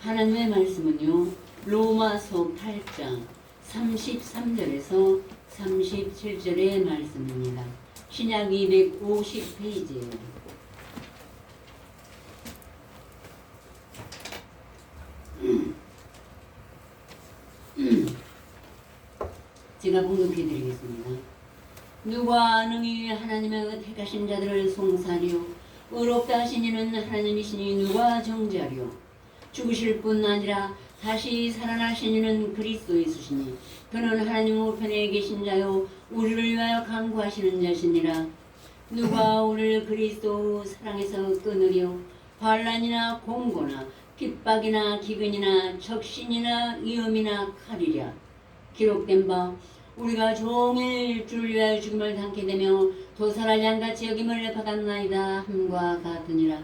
하나님의 말씀은요. 로마서 8장 33절에서 37절의 말씀입니다. 신약 250페이지예요. 제가 봉독해 드리겠습니다. 누가 능히 하나님의 택하신 자들을 송사리요 의롭다 하신 이는 하나님이시니 누가 정죄하리요 죽으실 뿐 아니라 다시 살아나신 이는 그리스도 예수시니 그는 하나님 우편에 계신 자요 우리를 위하여 강구하시는 자시니라. 누가 우리를 그리스도 사랑에서 끊으려 환란이나 공고나 핍박이나 기근이나 적신이나 위험이나 칼이랴. 기록된 바 우리가 종일 주를 위하여 죽음을 당게 되며 도살할 양같이 여김을 받았나이다 함과 같으니라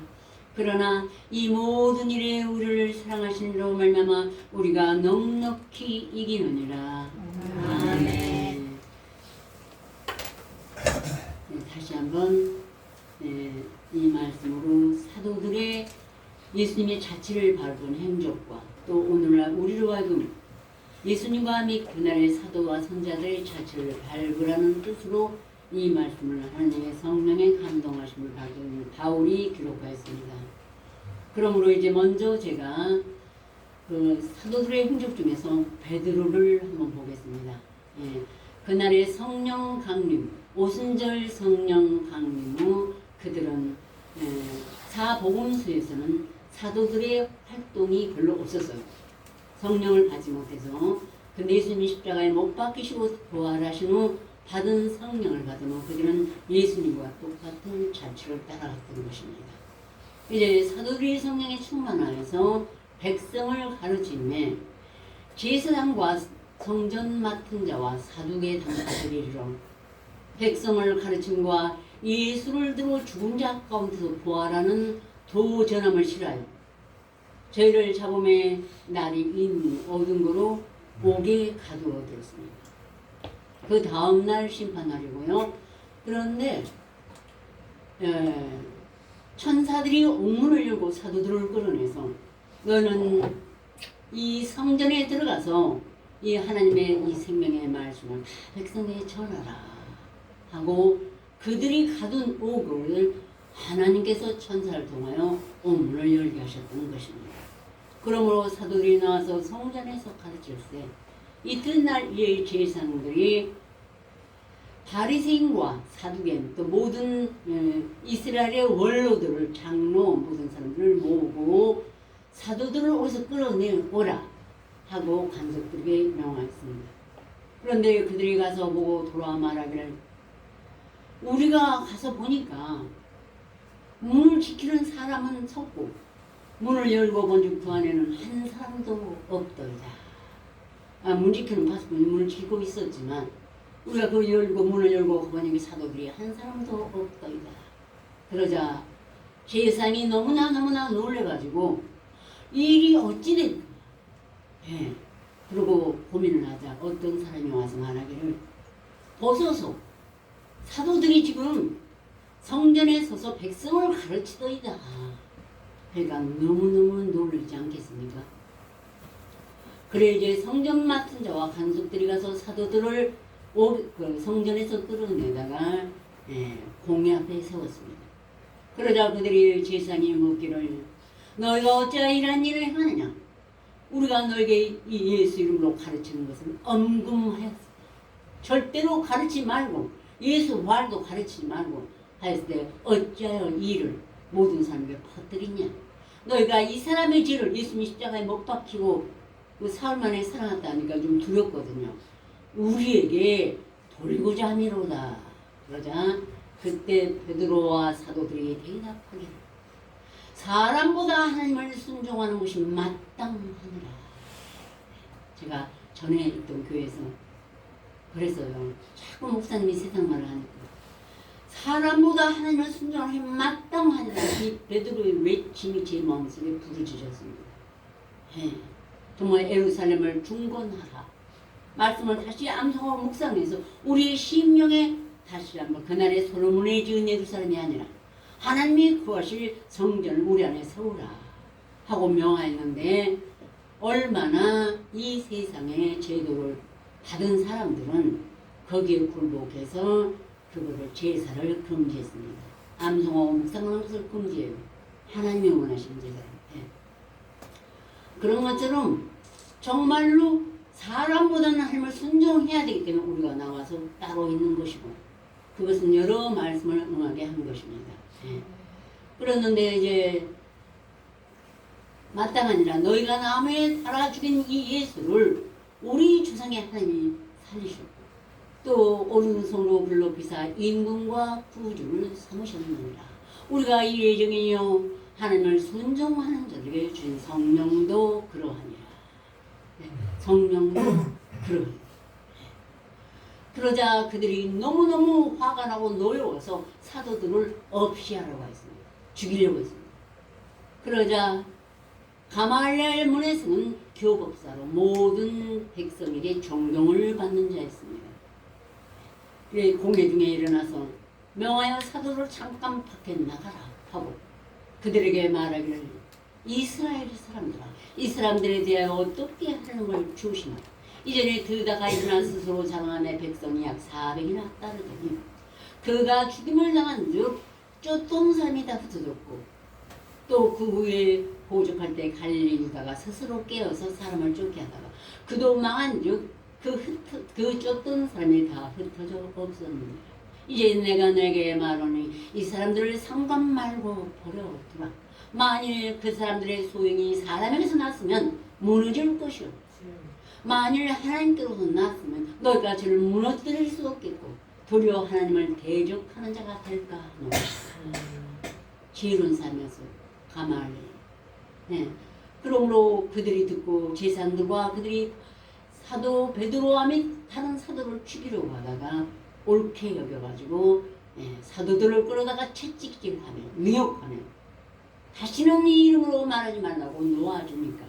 그러나 이 모든 일에 우리를 사랑하신 이로 말미암아 우리가 넉넉히 이기느니라 아멘 네, 다시 한번 네, 이 말씀으로 사도들의 예수님의 자취를 밟은 행적과 또 오늘날 우리로 하여금 예수님과 및 그날의 사도와 선자들의 자취를 밟으라는 뜻으로 이 말씀을 하나님의 성령의 감동하심을 받은 바울이 기록하였습니다. 그러므로 이제 먼저 제가 그 사도들의 행적 중에서 베드로를 한번 보겠습니다. 예, 그날의 성령 강림, 오순절 성령 강림 후 그들은 예, 사복음서에서는 사도들의 활동이 별로 없었어요. 성령을 받지 못해서 근데 예수님이 십자가에 못 박히시고 부활하신 후 받은 성령을 받은 후 그들은 예수님과 똑같은 잔치를 따라갔던 것입니다. 이제 사도들이 성령에 충만하여서 백성을 가르치며 제사장과 성전 맡은 자와 사두개 당사들이리로 백성을 가르침과 예수를 들어 죽은 자 가운데서 부활하는 도전함을 실하여 저희를 잡음에 날이 인 어두운 거로 목에 가두어 들었습니다. 그 다음 날 심판날이고요. 그런데 에, 천사들이 옥문을 열고 사도들을 끌어내서 너는 이 성전에 들어가서 이 하나님의 이 생명의 말씀을 다 백성에게 전하라 하고 그들이 가둔 옥을 하나님께서 천사를 통하여 옥문을 열게 하셨던 것입니다. 그러므로 사도들이 나와서 성전에서 때 이튿날 이 제사장들이 바리새인과 사두개인 또 모든 에, 이스라엘의 원로들을 장로 모든 사람들을 모으고 사도들을 어디서 끌어내오라 하고 관석들에게 명하였습니다. 그런데 그들이 가서 보고 돌아와 말하기를 우리가 가서 보니까 문을 지키는 사람은 섰고 문을 열고 본즉 그 안에는 한 사람도 없더이다. 아, 문 지키는 가서 문을 지키고 있었지만 우리가 그 열고 문을 열고 보니 사도들이 한 사람도 없더이다. 그러자 제사장이 너무나 너무나 놀래가지고 일이 어찌 됐 예. 그러고 고민을 하자 어떤 사람이 와서 말하기를 벗어서 사도들이 지금 성전에 서서 백성을 가르치더이다. 그러니까 너무너무 놀라지 않겠습니까? 그래 이제 성전 맡은 자와 간섭들이 가서 사도들을 오, 그 성전에서 끌어내다가 예, 공회 앞에 세웠습니다. 그러자 그들이 제사장이 묻기를 너희가 어찌하여 이러한 일을 행하느냐? 우리가 너에게 이 예수 이름으로 가르치는 것은 엄금하였다. 절대로 가르치지 말고 예수 말도 가르치지 말고 하였을 때 어찌하여 이 일을 모든 사람에게 퍼뜨리냐? 너희가 이 사람의 죄를 예수님 십자가에 못 박히고 그 사흘 만에 살아났다니까 좀 두렵거든요. 우리에게 돌고자 함이로다. 그러자 그때 베드로와 사도들이 대답하기를 사람보다 하나님을 순종하는 것이 마땅하니라. 제가 전에 있던 교회에서 그랬어요. 자꾸 목사님이 세상 말을 하니까 사람보다 하나님을 순종하는 것이 마땅하니라. 이 베드로의 외침이 제 마음속에 부르짖었습니다. 예. 정말 에루살렘을 중건하라. 말씀을 다시 암송하고 묵상해서 우리의 심령에 다시 한번 그날의 솔로몬의 지은 예루살렘이 아니라 하나님이 구하실 성전을 우리 안에 세우라. 하고 명하였는데 얼마나 이 세상의 제도를 받은 사람들은 거기에 굴복해서 그거를 제사를 금지했습니다. 암송하고 묵상하는 것을 금지해요. 하나님이 원하시는 제사를. 예. 그런 것처럼 정말로 사람보다는 하나님을 순종해야 되기 때문에 우리가 나와서 따로 있는 것이고 그것은 여러 말씀을 응하게 한 것입니다. 예. 그랬는데 이제 마땅하니라 너희가 나무에 달아 죽인 이 예수를 우리 조상의 하나님이 살리셨고 또 오른손으로 불러 비사 임금과 구주를 삼으셨느니라 우리가 이 예정이요 하나님을 순종하는 자들에게 주신 성령도 그러하니라 네, 성령도 그러하니라 그러자 그들이 너무너무 화가 나고 노여워서 사도들을 없이 하려고 했습니다. 죽이려고 했습니다. 그러자 가말리엘 문에서는 교법사로 모든 백성에게 존경을 받는 자였습니다. 공회 중에 일어나서 명하여 사도를 잠깐 밖에 나가라 하고 그들에게 말하기를 이스라엘 사람들아 이 사람들에 대하여 어떻게 하는 걸 주시나? 이전에 드다가 일어나 스스로 자랑하는 백성이 약 400이나 따르더니? 그가 죽임을 당한 즉 쫓던 사람이 다 흩어졌고 또 그 후에 보족할 때 갈릴리 유다가 스스로 깨어서 사람을 쫓게 하다가 그도 망한 즉그 흩어 그 쫓던 사람이 다 흩어져 없었느니라. 이제 내가 내게 말하니 이 사람들을 상관 말고 버려두라 만일 그 사람들의 소용이 사람에게서 났으면 무너질 것이요 만일 하나님께로서 났으면 너희가 저를 무너뜨릴 수 없겠고 도리어 하나님을 대적하는 자가 될까 지혜로운 삶에서 가만히. 네. 그러므로 그들이 듣고 제사장들과 그들이 사도 베드로와 및 다른 사도를 죽이려고 하다가 옳게 여겨가지고 네, 사도들을 끌어다가 채찍질하며 미혹하며 다시는 이 이름으로 말하지 말라고 놓아주니까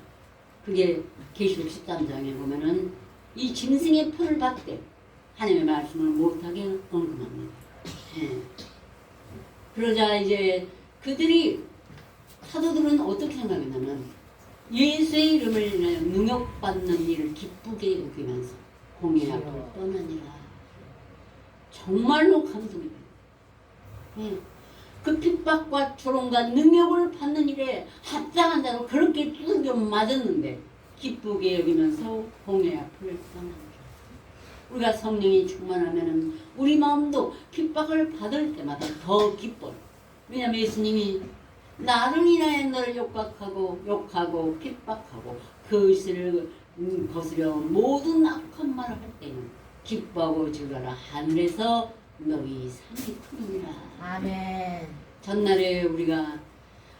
그게 계시록 13장에 보면은 이 짐승의 표를 받되 하나님의 말씀을 못하게 언급합니다. 네. 그러자 이제 그들이 사도들은 어떻게 생각했냐면 예수의 이름을 인하여 능욕받는 일을 기쁘게 여기면서 공의 앞을 떠나니라. 정말로 감동이 돼요. 예. 그 핍박과 조롱과 능욕을 받는 일에 합당한 자로 그렇게 두들겨 맞았는데 기쁘게 여기면서 공의 앞을 떠납니다. 우리가 성령이 충만하면 우리 마음도 핍박을 받을 때마다 더 기뻐요. 왜냐하면 예수님이 나를 인하여 너를 욕박하고 욕하고 핍박하고 그것을 음, 거스려 모든 악한 말을 할 때는 기뻐하고 즐거라 하늘에서 너희 상이 크느니라 아멘. 전날에 우리가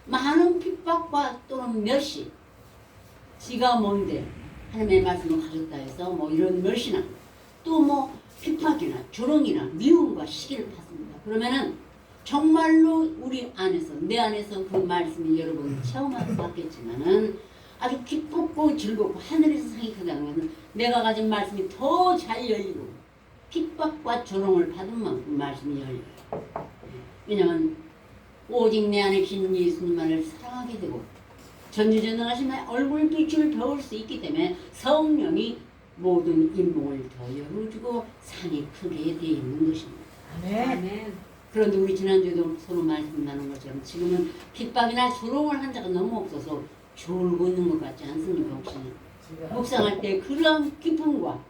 많은 핍박과 또는 멸시 지가 뭔데 하나님의 말씀을 가졌다 해서 뭐 이런 멸시나 또 뭐 핍박이나 조롱이나 미움과 시기를 받습니다 그러면은 정말로 우리 안에서 내 안에서 그 말씀이 여러분 체험하셨겠지만은 아주 기쁘고 즐겁고 하늘에서 상이 크다는 것은 내가 가진 말씀이 더 잘 열리고 핍박과 조롱을 받은 만큼 말씀이 열려요. 왜냐하면 오직 내 안에 계신 예수님만을 사랑하게 되고 전지전능하신 얼굴 빛을 배울 수 있기 때문에 성령이 모든 인봉을 더 열어주고 상이 크게 되어 있는 것입니다. 아멘. 그런데 우리 지난주에도 서로 말씀 나눈 것처럼 지금은 핍박이나 조롱을 한 자가 너무 없어서 졸고 있는 것 같지 않습니까 혹시? 묵상할 때 그런 기쁨과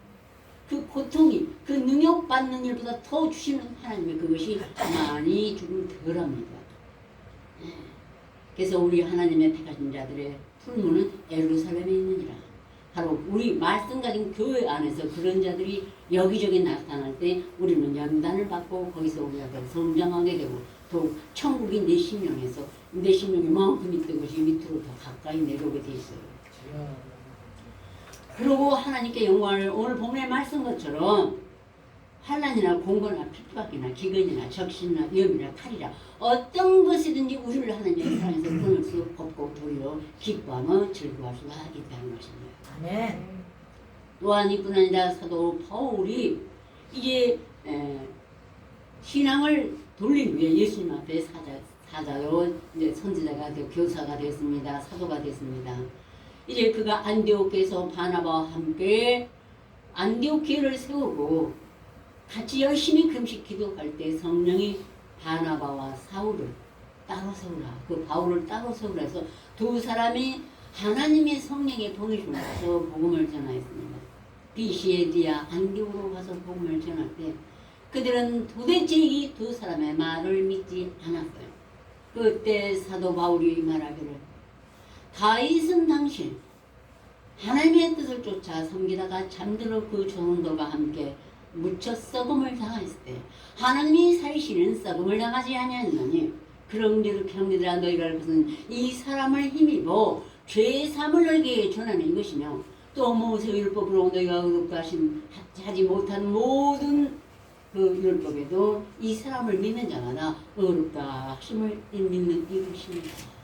그 고통이 그 능욕받는 일보다 더 주시는 하나님의 그것이 많이 조금 덜합니다. 예. 그래서 우리 하나님의 택하신 자들의 풀무는 예루살렘에 있느니라. 바로 우리 말씀 가진 교회 안에서 그런 자들이 여기저기 나타날 때 우리는 연단을 받고 거기서 우리가 더 성장하게 되고 또 천국이 내 심령에서 내 심령이 이만큼 있던 것이 밑으로 더 가까이 내려오게 돼 있어요. 그리고 하나님께 영광을 오늘 본문의 말씀 것처럼 환란이나 공고나 핍박이나 기근이나 적신이나 위험이나 칼이라 어떤 것이든지 우리를 하나님의 사랑에서 끊을 수 없고 도리어 기뻐하며 즐거워할 수가 있다는 것입니다. 아멘. 또한 이뿐 아니라 사도 바울이 이제 에, 신앙을 돌리기 위해 예수님 앞에 사자, 사자로 이제 선지자가 되고 교사가 됐습니다. 사도가 됐습니다. 이제 그가 안디옥에서 바나바와 함께 안디옥 교회를 세우고 같이 열심히 금식 기도할 때 성령이 바나바와 사울을 따로 세우라. 그 바울을 따로 세우라 해서 두 사람이 하나님의 성령의 보내심을 가서 복음을 전하였습니다. 비시에디아 안디옥으로 가서 복음을 전할 때 그들은 도대체 이 두 사람의 말을 믿지 않았어요. 그때 사도 바울이 말하기를 다윗은 당신 하나님의 뜻을 쫓아 섬기다가 잠들어 그 조선들과 함께 묻혀 썩음을 당했을 때 하나님이 살시는 썩음을 당하지 아니하느니 그런데도 경리들아 너희가 알 것은 이 사람을 힘입어 죄의 삶을 너희에게 전하는 것이며 또 모세 율법으로 너희가 의롭다 하신 하지 못한 모든 그 율법에도 이 사람을 믿는 자마다 의롭다 하심을 믿는 이것입니다.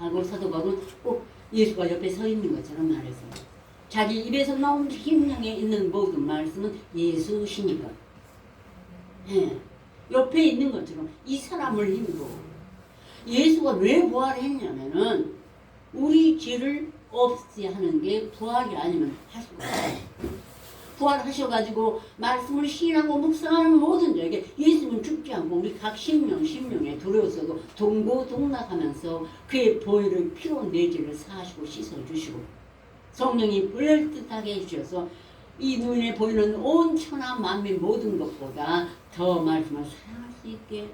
하고 사도 바울은 꼭 예수가 옆에 서 있는 것처럼 말했어요. 자기 입에서 나온 힘령에 있는 모든 말씀은 예수시니까. 예. 옆에 있는 것처럼 이 사람을 힘으로 예수가 왜 부활했냐면은 우리 죄를 없이 하는 게 부활이 아니면 할 수가 없어요. 부활하셔가지고 말씀을 시인하고 묵상하는 모든 자에게 예수는 죽지 않고 우리 각 심령 심령에 들어서도 동고동락하면서 그의 보혈을 피로 내 죄를 사하시고 씻어주시고 성령이 불뜻하게 해주셔서 이 눈에 보이는 온 천하 만민 모든 것보다 더 말씀을 사랑할 수 있게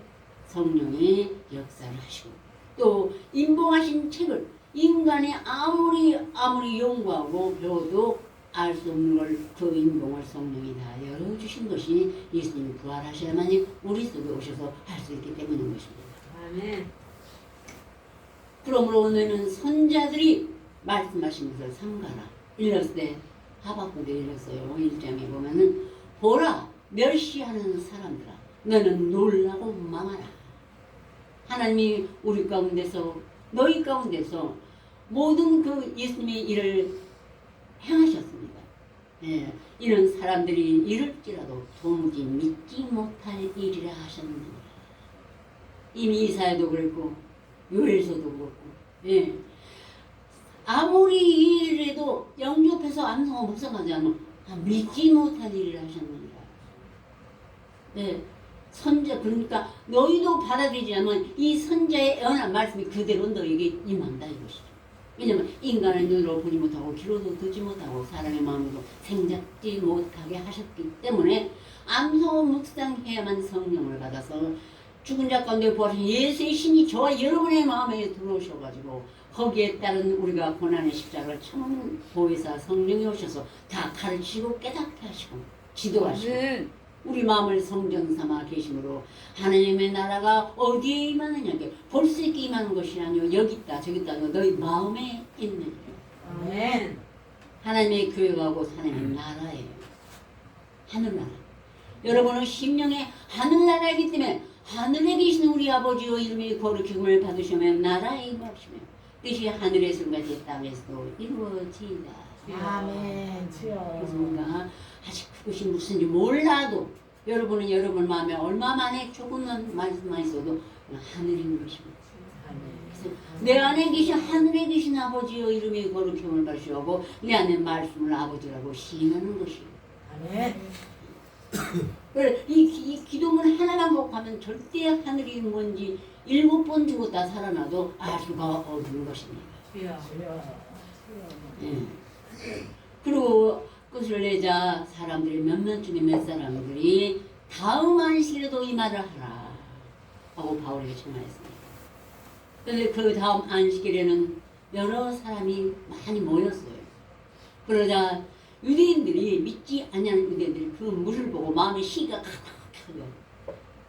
성령이 역사를 하시고 또 인봉하신 책을 인간이 아무리 아무리 연구하고 배워도 알 수 없는 걸 그 인봉을 성령이 다 열어주신 것이 예수님이 부활하셔야만이 우리 속에 오셔서 할 수 있기 때문인 것입니다. 아멘. 그러므로 오늘은 선자들이 말씀하신 것을 삼가라. 읽었을 때 하박국에 읽었어요. 1장에 보면은 보라 멸시하는 사람들아 너는 놀라고 망하라. 하나님이 우리 가운데서 너희 가운데서 모든 그 예수님의 일을 행하셨습니다. 예, 이런 사람들이 이럴지라도 도무지 믿지 못할 일이라 하셨느니라. 이미 이사야도 그랬고 요엘서도 그렇고 예. 아무리 이 일에도 영접해서 암송을 묵상하지 않으면 아, 믿지 못할 일을 하셨느니라. 예. 선자 그러니까 너희도 받아들이지 않으면 이 선자의 연한 말씀이 그대로 너에게 임한다 이것이죠. 왜냐면 인간의 눈으로 보지 못하고 귀로도 듣지 못하고 사람의 마음으로 생잡지 못하게 하셨기 때문에 암송 묵상해야만 성령을 받아서 죽은 자 가운데 부활하신 예수의 신이 저와 여러분의 마음에 들어오셔가지고 거기에 따른 우리가 고난의 십자가를 참는 보혜사 성령이 오셔서 다 가르치고 깨닫게 하시고 지도하시고 아멘. 우리 마음을 성전 삼아 계심으로 하나님의 나라가 어디에 임하느냐. 볼 수 있게 임하는 것이 아니요 여기 있다 저기 있다. 너희 마음에 있는 아멘. 하나님의 교회가 곧 하나님의 나라예요. 하늘나라. 여러분은 심령의 하늘나라이기 때문에 하늘에 계신 우리 아버지의 이름이 거룩힘을 받으시면 나라에 임하시며 뜻이 하늘에서 같이 땅에서도 이루어지이다 아멘. 주여. 그렇습니까? 아직 그것이 무슨지 몰라도 여러분은 여러분 마음에 얼마만에 조금만 말씀만 있어도 하늘인 것입니다. 그래서 내 안에 계신 하늘에 계신 아버지의 이름이 거룩함을 받으시고 내 안에 말씀을 아버지라고 시인하는 것이에요. 아멘. 그래 이, 이 기도문 하나만 먹하면 절대 하늘이 뭔지 일곱 번 죽었다 살아나도 알 수가 없는 것입니다. 주여. 예. 그리고 끝을 내자 사람들이 몇몇 중에 몇 사람들이 다음 안식일에도 이 말을 하라 하고 바울에게 청하였습니다. 그런데 그 다음 안식일에는 여러 사람이 많이 모였어요. 그러자 유대인들이 믿지 아니하는 유대인들이 그 물을 보고 마음에 시가 칵칵하여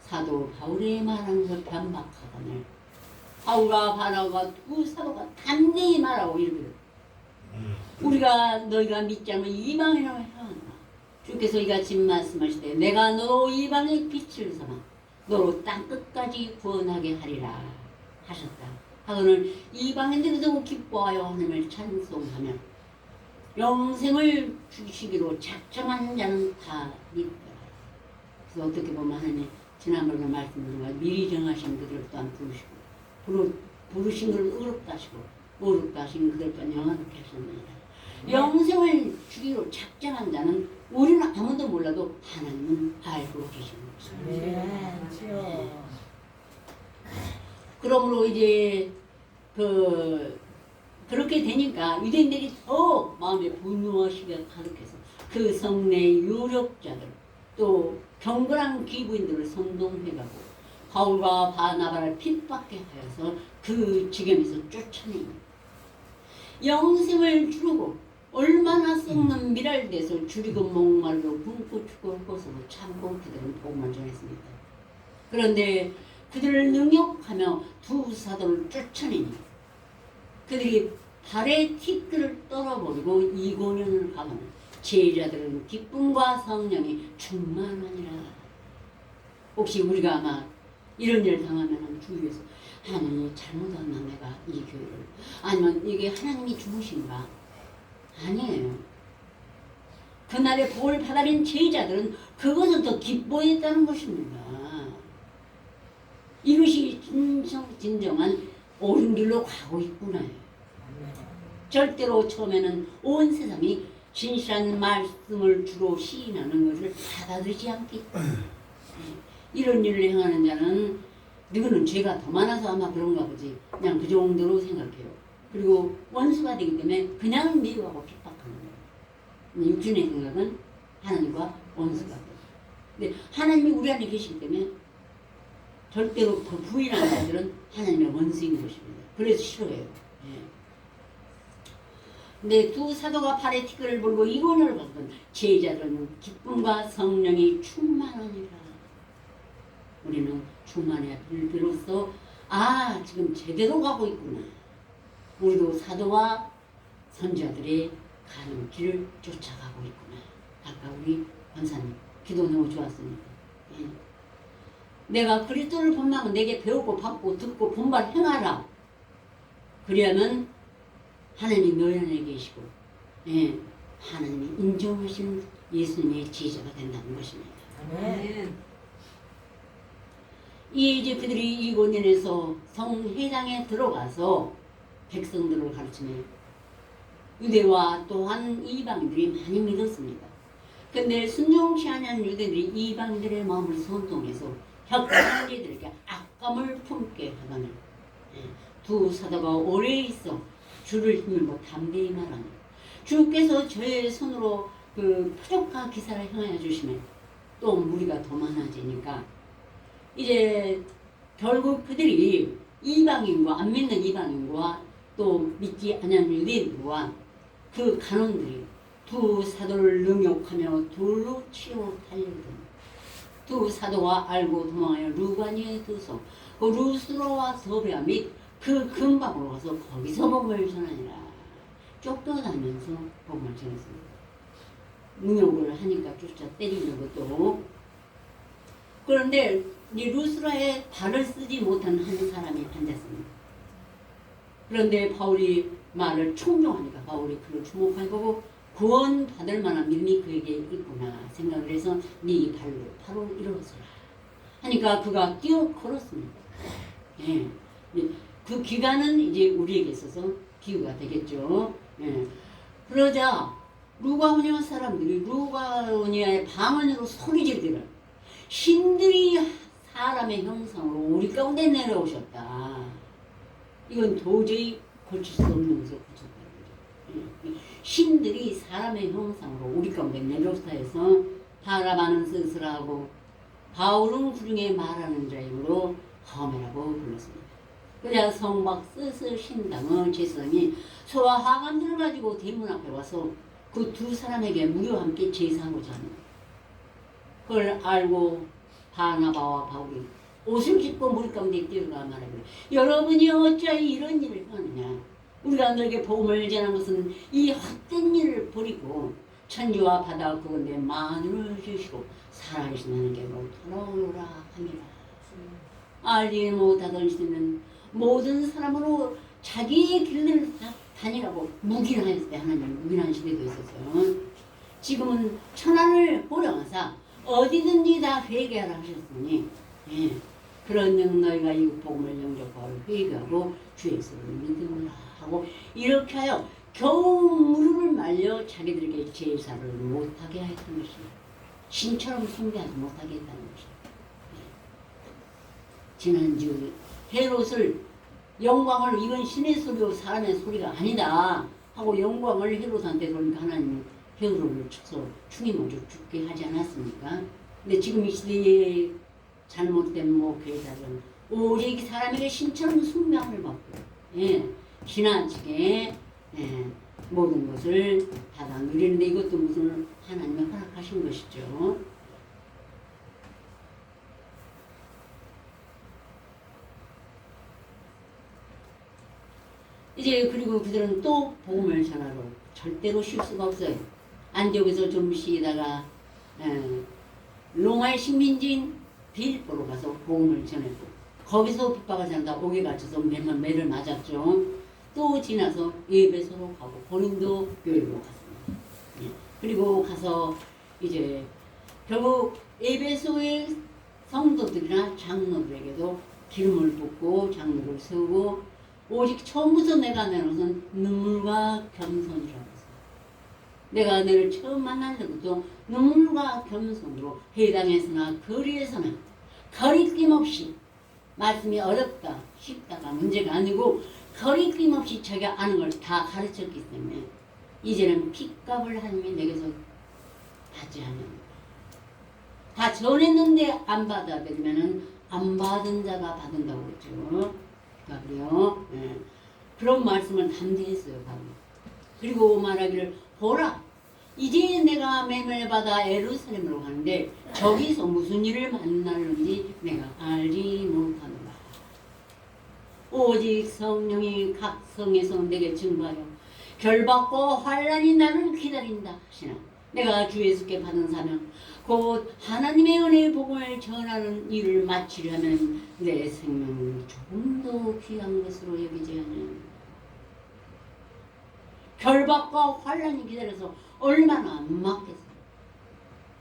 사도 바울의 말하는 걸 반박하다늘 바울과 바나가 두 사도가 담대히 말하고 이르기를 우리가 너희가 믿지 않으면 이방이라고 행하노라 주께서 이같이 말씀하시되 내가 너 이방의 빛을 삼아 너로 땅 끝까지 구원하게 하리라 하셨다. 하거늘 이방인들이 더욱 기뻐하여 하나님을 찬송하며 영생을 주시기로 작정한 자는 다 믿더라. 그래서 어떻게 보면 하나님 지난번에 말씀드린 것 미리 정하신 그들을 또한 부르시고 부르, 부르신 걸 의롭다 하시고 하신 그들과 하셨느니라. 영생을 주기로 작정한 자는 우리는 아무도 몰라도 하나님은 알고 계시는 것입니다. 아멘. 주여. 그러므로 이제 그 그렇게 되니까 유대인들이 더 마음에 분노하시게 가득해서 그 성내 유력자들 또 경건한 기부인들을 선동해가고 바울과 바나바를 핍박해 하여서 그 지경에서 쫓아냅니다. 영생을 주르고 얼마나 썩는 미랄 돼서 줄이고 목말로 굶고 죽을 것으로 참고 그들은 복음을 전했습니다. 그런데 그들을 능욕하며 두 사도를 쫓아내니 그들이 발의 티끌을 떨어버리고 이고년을 가면 제자들은 기쁨과 성령이 충만하니라. 혹시 우리가 아마 이런 일 당하면 주위에서 하나님이 잘못했나 내가 이 교회를 아니면 이게 하나님이 주무신가 아니에요. 그날의 복을 받아낸 제자들은 그것을 더 기뻐했다는 것입니다. 이것이 진정, 진정한 옳은 길로 가고 있구나. 절대로 처음에는 온 세상이 진실한 말씀을 주로 시인하는 것을 받아들이지 않기 이런 일을 행하는 자는 너는 죄가 더 많아서 아마 그런가 보지 그냥 그 정도로 생각해요. 그리고 원수가 되기 때문에 그냥 미워하고 핍박하는 거예요. 육신의 생각은 하나님과 원수가 돼요. 근데 하나님이 우리 안에 계시기 때문에 절대로 그 부인하는 자들은 하나님의 원수인 것입니다. 그래서 싫어해요. 예. 두 사도가 팔에 티끌을 불고 이권을 받은 제자들은 기쁨과 성령이 충만하니라. 우리는 충만해야 비- 비로소 아 지금 제대로 가고 있구나. 우리도 사도와 선자들의 가는 길을 쫓아가고 있구나. 아까 우리 권사님 기도 너무 좋았습니다. 예. 내가 그리스도를 본다면 내게 배우고 받고 듣고 본발 행하라. 그리하면 하나님 너희 안에 계시고 예, 하나님이 인정하시는 예수님의 제자가 된다는 것입니다. 아멘. 이 이제 그들이 이고년에서 성회장에 들어가서 백성들을 가르치며 유대와 또한 이방인들이 많이 믿었습니다. 근데 순종치 않은 유대들이 이방인들의 마음을 선동해서 혁명자들에게 악감을 품게 하다는 예, 두 사도가 오래 있어 주를 힘을고 담대히 말하니 주께서 저의 손으로 그 표적과 기사를 행하여 주시면 또 무리가 더 많아지니까 이제 결국 그들이 이방인과 안 믿는 이방인과 또 믿지 않는 유대인과 그 간원들이 두 사도를 능욕하며 돌로 치어 달려든. 두 사도와 알고 도망하여 루가니에 두서 그 루스로와 더베아 및 그 근방으로 가서 거기서 복음을 전하니라. 쫓겨다니면서 복음을 전했습니다. 능욕을 하니까 쫓아 때리는 것도. 그런데 이 루스라에 발을 쓰지 못한 한 사람이 앉았습니다. 그런데 바울이 말을 총정하니까 바울이 그를 주목한 거고 구원 받을 만한 믿음이 그에게 있구나 생각을 해서 네 발로 바로 일어서라 하니까 그가 뛰어 걸었습니다. 예. 그 기간은 이제 우리에게 있어서 기후가 되겠죠. 예. 그러자 루가오니아 사람들이 루가오니아의 방언으로 소리 지르기를 신들이 사람의 형상으로 우리 가운데 내려오셨다. 이건 도저히 고칠 수 없는 것을 고쳤다는. 신들이 사람의 형상으로 우리 가운데 내려오셨다 해서 바라바는 스스라고 바울은 구중에 말하는 자이므로 험이라고 불렀습니다. 그래야 성박 스스 신당은 제사장이 소와 하감들을 가지고 대문 앞에 와서 그 두 사람에게 무료 함께 제사하고자 합니다. 그걸 알고 바나바와 바울이 옷을 찢고 물 가운데 뛰어가 말하기를 여러분이 어찌하여 이런 일을 하느냐? 우리가 너에게 복음을 전한 것은 이 헛된 일을 버리고 천지와 바다 그건데 만물을 주시고 살아계신 하나님께로 돌아오라 합니다 알지 못하던 시는 모든 사람으로 자기의 길을 다 다니라고 묵인하였을 때 하나님 묵인한 시대도 있었어요. 지금은 천하를 보령하사 어디든지 다 회개하라 하셨으니 예. 그런 영 너희가 이 복음을 영접하고 회개하고 주의 예수를 믿음을 하고 이렇게 하여 겨우 무릎을 말려 자기들에게 제사를 못하게 했던 것입니다. 신처럼 숭배하지 못하게 했다는 것입니다. 네. 지난주 헤롯을 영광을 이건 신의 소리요 사람의 소리가 아니다 하고 영광을 헤롯한테 돌니까 하나님 은 헤롯을 쳐서 충이 먼저 죽게 하지 않았습니까? 근데 지금 이 시대에 잘못된 목회자들은 오직 사람에게 신처럼 숭명을 받고 예, 지나치게 예, 모든 것을 받아 누리는데 이것도 무슨 하나님의 허락하신 것이죠. 이제 그리고 그들은 또 복음을 전하러 절대로 쉴 수가 없어요. 안디옥에서 좀 쉬다가 에, 로마의 식민지인 빌보로 가서 복음을 전했고 거기서 핍박을 잔다 옥에 갇혀서 매만 매를 맞았죠. 또 지나서 예배소로 가고 고린도 교회로 갔습니다. 예. 그리고 가서 이제 결국 예배소의 성도들이나 장로들에게도 기름을 붓고 장로를 세우고 오직 처음부터 내가 내는 것은 눈물과 겸손이라고. 내가 너를 처음 만날 때부터 눈물과 겸손으로 해당에서나 거리에서나 거리낌 없이 말씀이 어렵다 쉽다가 문제가 아니고 거리낌 없이 자기가 아는 걸 다 가르쳤기 때문에 이제는 핏값을 하나님이 내게서 받지 않는다. 다 전했는데 안 받아들이면은 안 받은 자가 받은다고 그랬죠. 아, 그래요. 예. 그런 말씀을 담대했어요. 바로. 그리고 말하기를 보라 이제 내가 매매를 받아 에루살렘으로 가는데 저기서 무슨 일을 만나는지 내가 알지 못하노라. 오직 성령이 각 성에서 내게 증거하여 결박과 환란이 나를 기다린다 하시나 내가 주 예수께 받은 사명 곧 하나님의 은혜의 복음을 전하는 일을 마치려면 내 생명을 조금 더 귀한 것으로 여기지 않으면 결박과 환란이 기다려서 얼마나 안 맞겠어요.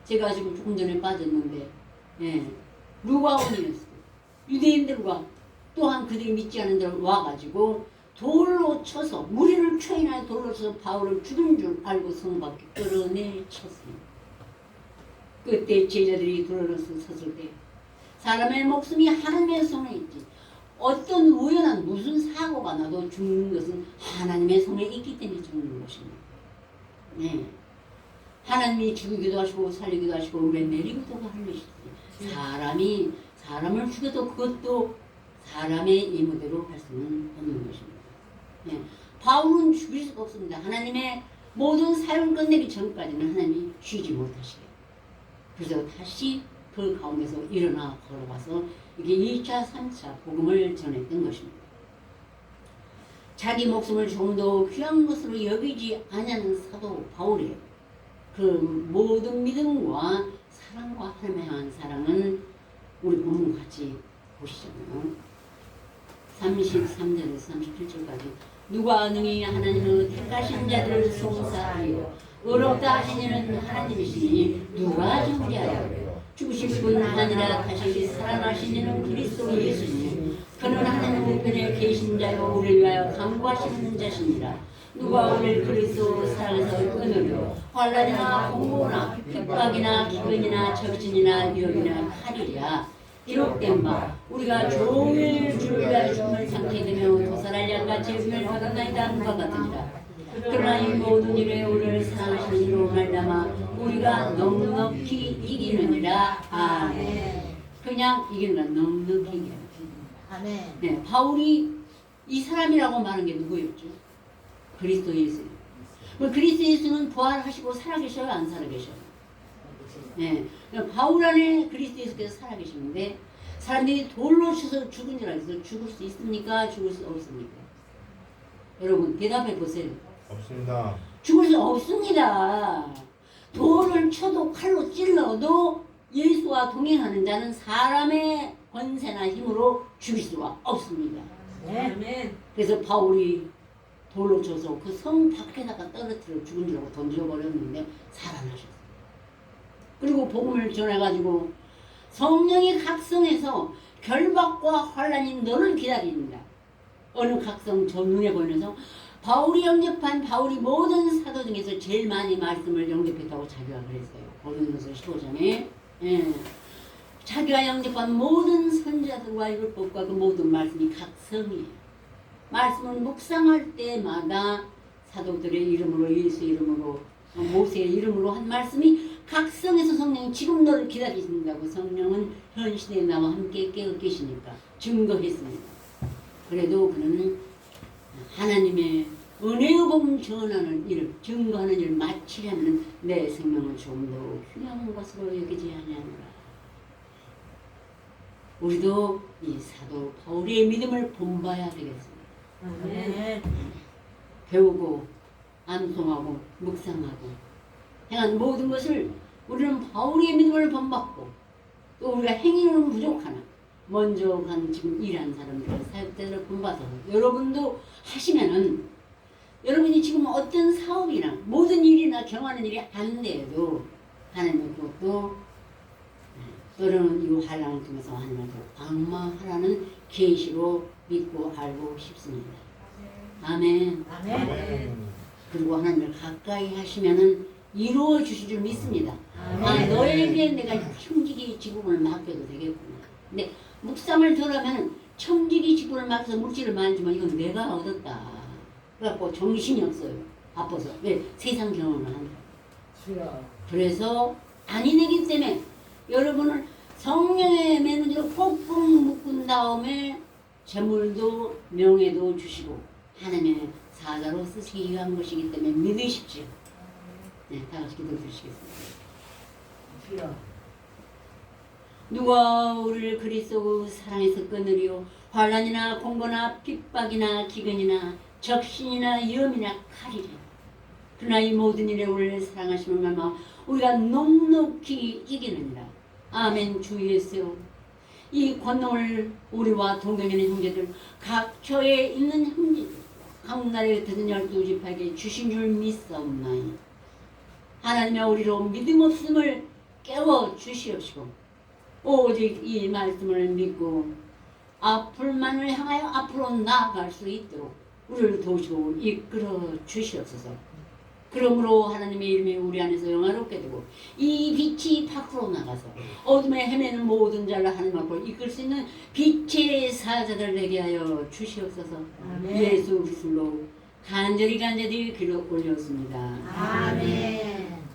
제가 지금 조금 전에 빠졌는데 예, 루가온이었어요. 유대인들과 또한 그들이 믿지 않은 데로 와가지고 돌로 쳐서 무리를 초인하여 돌로 쳐서 바울을 죽은 줄 알고 성 밖에 끌어내 쳤습니다. 그때 제자들이 돌아서 섰을 때 사람의 목숨이 하나님의 손에 있지 어떤 우연한 무슨 사고가 나도 죽는 것은 하나님의 손에 있기 때문에 죽는 것입니다. 네. 하나님이 죽이기도 하시고 살리기도 하시고 우리 내리기도 하시지 사람이 사람을 죽여도 그것도 사람의 임무대로 할 수는 없는 것입니다. 네. 바울은 죽일 수가 없습니다. 하나님의 모든 사용 끝내기 전까지는 하나님이 쉬지 못하시게. 그래서 다시 그 가운데서 일어나 걸어가서 이게 2차, 3차 복음을 전했던 것입니다. 자기 목숨을 좀 더 귀한 것으로 여기지 아니하는 사도 바울이에요. 그 모든 믿음과 사랑과 하나님에 향한 사랑은 우리 본문 같이 보시잖아요. 33절에서 37절까지 누가 능히 하나님의 택하신 자들을 송사하여 의롭다 하시는 하나님이시니 누가 정죄하여 죽으신 분 하나니라 다시 살아나신 이는 그리스도 예수님 그는 하나님 우편에 계신 자요 우리를 위하여 간구하시는 자시니라 누가 우리를 그리스도 사랑에서 끊으려 환란이나 공고나 핍박이나 기근이나 적신이나 위협이나 칼이랴 기록된 바 우리가 종일 주를 위하여 죽음을 참게 되며 도살할 양같이 받았나이다. 한것 같으니라. 그러나 이 모든 일에 우리를 사랑하시는 이로 말미암아 우리가 넉넉히 이기느니라. 아멘. 그냥 이기는 건 넉넉히 이겨요 아멘. 네, 바울이 이 사람이라고 말한 게 누구였죠? 그리스도 예수. 그 그리스도 예수는 부활하시고 살아계셔요, 안 살아계셔요? 네, 바울 안에 그리스도 예수께서 살아계시는데 사람들이 돌로 쳐서 죽은 줄 알아서 죽을 수 있습니까? 죽을 수 없습니까? 여러분 대답해 보세요. 없습니다. 죽을 수 없습니다. 돌을 쳐도 칼로 찔러도 예수와 동행하는 자는 사람의 권세나 힘으로 죽일 수가 없습니다. 네. 아멘. 그래서 바울이 돌로 쳐서 그 성 밖에다가 떨어뜨려 죽은 줄 알고 던져버렸는데 살아나셨어요. 그리고 복음을 전해가지고 성령이 각성해서 결박과 환란이 너를 기다립니다. 어느 각성 저 눈에 보이면서 바울이 영접한 바울이 모든 사도 중에서 제일 많이 말씀을 영접했다고 자기가 그랬어요. 고린도서 15장에 예. 자기가 영접한 모든 선자들과 율법과 그 모든 말씀이 각성이에요. 말씀을 묵상할 때마다 사도들의 이름으로 예수 이름으로 어, 모세의 이름으로 한 말씀이 각성해서 성령이 지금 너를 기다리신다고 성령은 현 시대에 나와 함께 깨어 계시니까 증거했습니다. 그래도 그는 하나님의 은혜의 복음 전하는 일을 증거하는 일을 마치려면 내 생명을 좀 더 귀한 것으로 여기지 아니하노라. 우리도 이 사도 바울의 믿음을 본봐야 되겠습니다. 아멘. 배우고 암송하고 묵상하고 행한 모든 것을 우리는 바울의 믿음을 본받고 또 우리가 행위는 부족하나 먼저 간 지금 일하는 사람들 사역자들을 본받아서 여러분도 하시면은 여러분이 지금 어떤 사업이나 모든 일이나 경하는 일이 안 돼도 하나님의 그것도 또는 이 환란을 통해서 하나님을 더 악마하라는 계시로 믿고 알고 싶습니다. 아멘. 아멘. 그리고 하나님을 가까이 하시면은 이루어 주실 줄 믿습니다. 아, 아멘. 너에게 내가 청지기 지붕을 맡겨도 되겠구나. 근데 묵상을 들으면 청지기 지붕을 맡겨서 물질을 만지면 이건 내가 얻었다. 그래갖고 정신이 없어요. 바빠서. 왜? 세상 경험을 한다. 그래서 아니 되기 때문에 여러분을 성령의 매너지로 꼭 묶은 다음에 재물도 명예도 주시고 하나님의 사자로 쓰시기 위한 것이기 때문에 믿으십시오. 네, 다 같이 기도 드리시겠습니다. 주여. 누가 우리를 그리스도 사랑에서 끊으리요 환란이나 공고나 핍박이나 기근이나 적신이나 위험이나 칼이라 그러나 이 모든 일에 우리를 사랑하시는 말마 우리가 넉넉히 이기느니라 아멘 주 예수 이 권능을 우리와 있는 형제들 각처에 있는 형제들 각 나라에 흩어진 열두 지파에게 주신 줄 믿사옵나이 하나님의 우리로 믿음 없음을 깨워 주시옵시고 오직 이 말씀을 믿고 앞을만을 향하여 앞으로 나아갈 수 있도록 우리를 도우시고 이끌어 주시옵소서. 그러므로 하나님의 이름이 우리 안에서 영화롭게 되고 이 빛이 밖으로 나가서 어둠에 헤매는 모든 자를 하나님 앞으로 이끌 수 있는 빛의 사자들 되게 하여 주시옵소서. 아멘. 예수 그리스도로 간절히 간절히 기도 올렸습니다. 아멘.